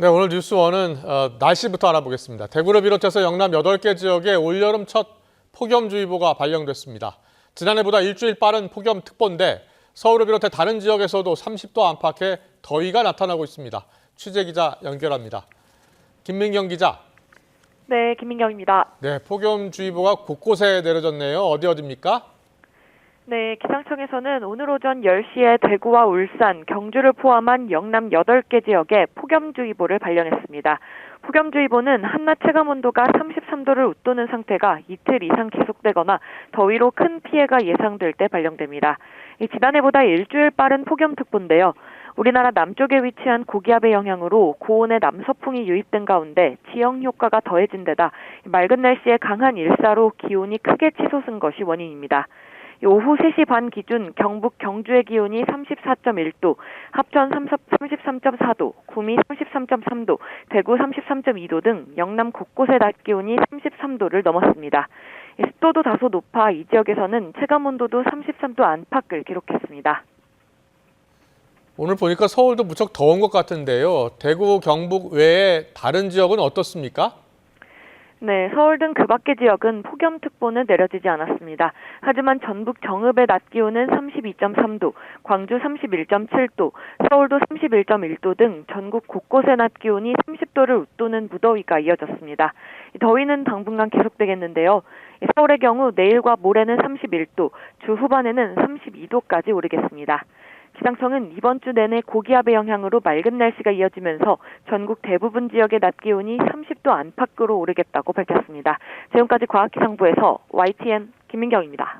네, 오늘 뉴스원은 어, 날씨부터 알아보겠습니다. 대구를 비롯해서 영남 8개 지역에 올여름 첫 폭염주의보가 발령됐습니다. 지난해보다 일주일 빠른 폭염특보인데 서울을 비롯해 다른 지역에서도 30도 안팎의 더위가 나타나고 있습니다. 취재 기자 연결합니다. 김민경 기자. 네, 김민경입니다. 네, 폭염주의보가 곳곳에 내려졌네요. 어디 어디입니까? 네, 기상청에서는 오늘 오전 10시에 대구와 울산, 경주를 포함한 영남 8개 지역에 폭염주의보를 발령했습니다. 폭염주의보는 한낮 체감 온도가 33도를 웃도는 상태가 이틀 이상 계속되거나 더위로 큰 피해가 예상될 때 발령됩니다. 이 지난해보다 일주일 빠른 폭염특보인데요. 우리나라 남쪽에 위치한 고기압의 영향으로 고온의 남서풍이 유입된 가운데 지형 효과가 더해진 데다 맑은 날씨에 강한 일사로 기온이 크게 치솟은 것이 원인입니다. 오후 3시 반 기준 경북 경주의 기온이 34.1도, 합천 33.4도, 구미 33.3도, 대구 33.2도 등 영남 곳곳의 낮 기온이 33도를 넘었습니다. 이 습도도 다소 높아 이 지역에서는 체감 온도도 33도 안팎을 기록했습니다. 오늘 보니까 서울도 무척 더운 것 같은데요. 대구, 경북 외에 다른 지역은 어떻습니까? 네, 서울 등 그 밖의 지역은 폭염특보는 내려지지 않았습니다. 하지만 전북 정읍의 낮 기온은 32.3도, 광주 31.7도, 서울도 31.1도 등 전국 곳곳의 낮 기온이 30도를 웃도는 무더위가 이어졌습니다. 이 더위는 당분간 계속되겠는데요. 이 서울의 경우 내일과 모레는 31도, 주 후반에는 32도까지 오르겠습니다. 기상청은 이번 주 내내 고기압의 영향으로 맑은 날씨가 이어지면서 전국 대부분 지역의 낮 기온이 30도 안팎으로 오르겠다고 밝혔습니다. 지금까지 과학기상부에서 YTN 김민경입니다.